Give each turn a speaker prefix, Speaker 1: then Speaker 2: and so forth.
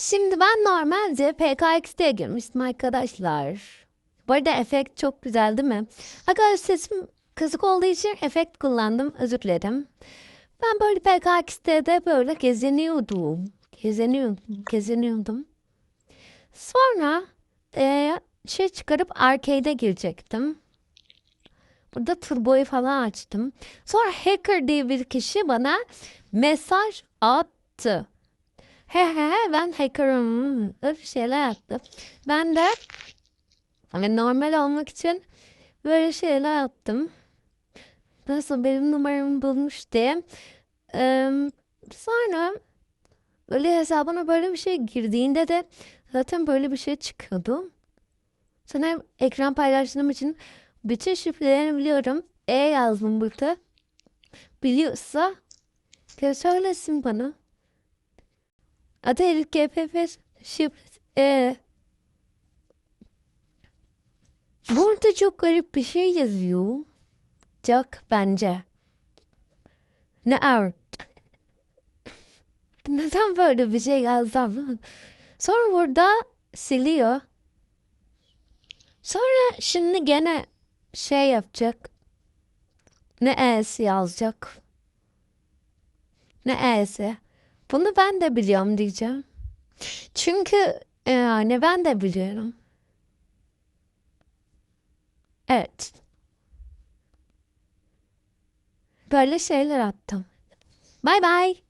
Speaker 1: Şimdi ben normalde PKX'de girmiştim arkadaşlar. Bu arada efekt çok güzel değil mi? Arkadaşlar sesim kısık olduğu için efekt kullandım. Özür dilerim. Ben böyle PKX'de de böyle geziniyordum. Geziniyordum. Geziniyordum. Sonra eee, şey çıkarıp arcade'e girecektim. Burada turboyu falan açtım. Sonra hacker diye bir kişi bana mesaj attı. He he ben hacker'ım. Öyle şeyler yaptı. Ben de hani normal olmak için böyle şeyler yaptım. Nasıl benim numaramı bulmuş diye. Eee, sonra böyle hesabına böyle bir şey girdiğinde de zaten böyle bir şey çıkıyordu. Sonra ekran paylaştığım için bütün şifrelerini biliyorum. E yazdım burada. Biliyorsa söylesin bana. Elif GPF şifresi. E. Burada çok garip bir şey yazıyor. Jack bence. Ne er? Neden böyle bir şey yazdım? Sonra burada siliyor. Sonra şimdi gene şey yapacak. Ne e'si yazacak. Ne e'si. Bunu ben de biliyorum diyeceğim. Çünkü e, yani ben de biliyorum. Evet. Böyle şeyler attım. Bye bye.